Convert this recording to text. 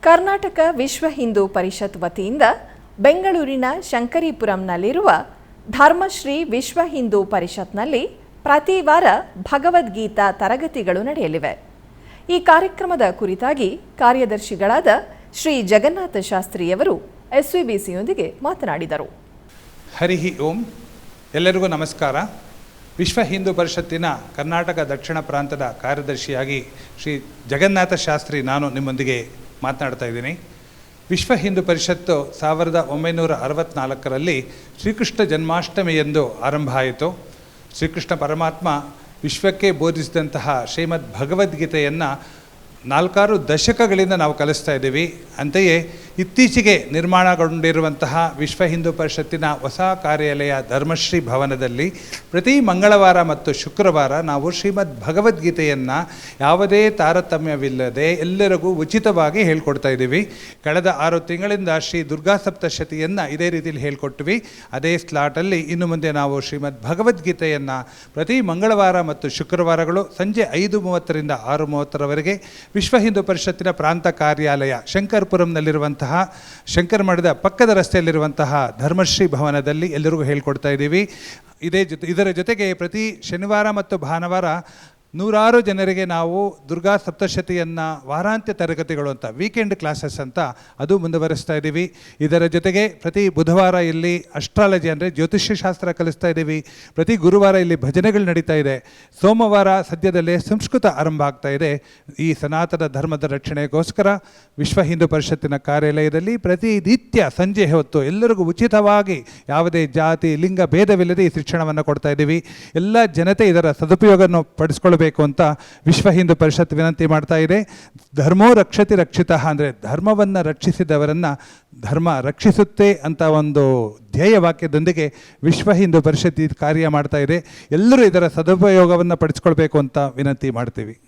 ಕರ್ನಾಟಕ ವಿಶ್ವ ಹಿಂದೂ ಪರಿಷತ್ ವತಿಯಿಂದ ಬೆಂಗಳೂರಿನ ಶಂಕರಿಪುರಂನಲ್ಲಿರುವ ಧರ್ಮಶ್ರೀ ವಿಶ್ವ ಹಿಂದೂ ಪರಿಷತ್ನಲ್ಲಿ ಪ್ರತಿ ವಾರ ಭಗವದ್ಗೀತಾ ತರಗತಿಗಳು ನಡೆಯಲಿವೆ. ಈ ಕಾರ್ಯಕ್ರಮದ ಕುರಿತಾಗಿ ಕಾರ್ಯದರ್ಶಿಗಳಾದ ಶ್ರೀ ಜಗನ್ನಾಥ ಶಾಸ್ತ್ರಿಯವರು ಎಸ್ವಿಬಿಸಿಯೊಂದಿಗೆ ಮಾತನಾಡಿದರು. ಹರಿಹಿ ಓಂ. ಎಲ್ಲರಿಗೂ ನಮಸ್ಕಾರ. ವಿಶ್ವ ಹಿಂದೂ ಪರಿಷತ್ತಿನ ಕರ್ನಾಟಕ ದಕ್ಷಿಣ ಪ್ರಾಂತದ ಕಾರ್ಯದರ್ಶಿಯಾಗಿ ಶ್ರೀ ಜಗನ್ನಾಥ ಶಾಸ್ತ್ರಿ ನಾನು ನಿಮ್ಮೊಂದಿಗೆ ಮಾತನಾಡ್ತಾ ಇದ್ದೀನಿ. ವಿಶ್ವ ಹಿಂದೂ ಪರಿಷತ್ತು ಸಾವಿರದ ಒಂಬೈನೂರ ಅರವತ್ತ್ನಾಲ್ಕರಲ್ಲಿ ಶ್ರೀಕೃಷ್ಣ ಜನ್ಮಾಷ್ಟಮಿ ಎಂದು ಆರಂಭ ಆಯಿತು. ಶ್ರೀಕೃಷ್ಣ ಪರಮಾತ್ಮ ವಿಶ್ವಕ್ಕೆ ಬೋಧಿಸಿದಂತಹ ಶ್ರೀಮದ್ ಭಗವದ್ಗೀತೆಯನ್ನು ನಾಲ್ಕಾರು ದಶಕಗಳಿಂದ ನಾವು ಕಲಿಸ್ತಾ ಇದ್ದೀವಿ. ಅಂತೆಯೇ ಇತ್ತೀಚೆಗೆ ನಿರ್ಮಾಣಗೊಂಡಿರುವಂತಹ ವಿಶ್ವ ಹಿಂದೂ ಪರಿಷತ್ತಿನ ಹೊಸ ಕಾರ್ಯಾಲಯ ಧರ್ಮಶ್ರೀ ಭವನದಲ್ಲಿ ಪ್ರತಿ ಮಂಗಳವಾರ ಮತ್ತು ಶುಕ್ರವಾರ ನಾವು ಶ್ರೀಮದ್ ಭಗವದ್ಗೀತೆಯನ್ನು ಯಾವುದೇ ತಾರತಮ್ಯವಿಲ್ಲದೆ ಎಲ್ಲರಿಗೂ ಉಚಿತವಾಗಿ ಹೇಳ್ಕೊಡ್ತಾ ಇದ್ದೀವಿ. ಕಳೆದ ಆರು ತಿಂಗಳಿಂದ ಶ್ರೀ ದುರ್ಗಾ ಸಪ್ತಶತಿಯನ್ನು ಇದೇ ರೀತಿಯಲ್ಲಿ ಹೇಳ್ಕೊಟ್ವಿ. ಅದೇ ಸ್ಲಾಟಲ್ಲಿ ಇನ್ನು ಮುಂದೆ ನಾವು ಶ್ರೀಮದ್ ಭಗವದ್ಗೀತೆಯನ್ನು ಪ್ರತಿ ಮಂಗಳವಾರ ಮತ್ತು ಶುಕ್ರವಾರಗಳು ಸಂಜೆ ಐದು ಮೂವತ್ತರಿಂದ ಆರು ಮೂವತ್ತರವರೆಗೆ ವಿಶ್ವ ಹಿಂದೂ ಪರಿಷತ್ತಿನ ಪ್ರಾಂತ ಕಾರ್ಯಾಲಯ ಶಂಕರ್ಪುರಂನಲ್ಲಿರುವಂತಹ ಶಂಕರ್ ಮಾಡಿದ ಪಕ್ಕದ ರಸ್ತೆಯಲ್ಲಿರುವಂತಹ ಧರ್ಮಶ್ರೀ ಭವನದಲ್ಲಿ ಎಲ್ಲರಿಗೂ ಹೇಳ್ಕೊಡ್ತಾ ಇದ್ದೀವಿ. ಇದೇ ಜೊತೆ, ಇದರ ಜೊತೆಗೆ ಪ್ರತಿ ಶನಿವಾರ ಮತ್ತು ಭಾನುವಾರ ನೂರಾರು ಜನರಿಗೆ ನಾವು ದುರ್ಗಾ ಸಪ್ತಶತಿಯನ್ನು ವಾರಾಂತ್ಯ ತರಗತಿಗಳು ಅಂತ ವೀಕೆಂಡ್ ಕ್ಲಾಸಸ್ ಅಂತ ಅದು ಮುಂದುವರಿಸ್ತಾ ಇದ್ದೀವಿ. ಇದರ ಜೊತೆಗೆ ಪ್ರತಿ ಬುಧವಾರ ಇಲ್ಲಿ ಅಸ್ಟ್ರಾಲಜಿ ಅಂದರೆ ಜ್ಯೋತಿಷ್ಯ ಶಾಸ್ತ್ರ ಕಲಿಸ್ತಾ ಇದ್ದೀವಿ. ಪ್ರತಿ ಗುರುವಾರ ಇಲ್ಲಿ ಭಜನೆಗಳು ನಡೀತಾ ಇದೆ. ಸೋಮವಾರ ಸದ್ಯದಲ್ಲೇ ಸಂಸ್ಕೃತ ಆರಂಭ ಆಗ್ತಾ ಇದೆ. ಈ ಸನಾತನ ಧರ್ಮದ ರಕ್ಷಣೆಗೋಸ್ಕರ ವಿಶ್ವ ಹಿಂದೂ ಪರಿಷತ್ತಿನ ಕಾರ್ಯಾಲಯದಲ್ಲಿ ಪ್ರತಿನಿತ್ಯ ಸಂಜೆ ಹೊತ್ತು ಎಲ್ಲರಿಗೂ ಉಚಿತವಾಗಿ ಯಾವುದೇ ಜಾತಿ, ಲಿಂಗ, ಭೇದವಿಲ್ಲದೆ ಈ ಶಿಕ್ಷಣವನ್ನು ಕೊಡ್ತಾ ಇದ್ದೀವಿ. ಎಲ್ಲ ಜನತೆ ಇದರ ಸದುಪಯೋಗವನ್ನು ಪಡಿಸ್ಕೊಳ್ಬೇಕು. ಅಂತ ವಿಶ್ವ ಹಿಂದೂ ಪರಿಷತ್ ವಿನಂತಿ ಮಾಡ್ತಾ ಇದೆ. ಧರ್ಮೋ ರಕ್ಷತಿ ರಕ್ಷಿತ ಅಂದರೆ ಧರ್ಮವನ್ನು ರಕ್ಷಿಸಿದವರನ್ನು ಧರ್ಮ ರಕ್ಷಿಸುತ್ತೆ ಅಂತ ಒಂದು ಧ್ಯೇಯ ವಾಕ್ಯದೊಂದಿಗೆ ವಿಶ್ವ ಹಿಂದೂ ಪರಿಷತ್ ಕಾರ್ಯ ಮಾಡ್ತಾ ಇದೆ. ಎಲ್ಲರೂ ಇದರ ಸದುಪಯೋಗವನ್ನು ಪಡಿಸ್ಕೊಳ್ಬೇಕು ಅಂತ ವಿನಂತಿ ಮಾಡ್ತೀವಿ.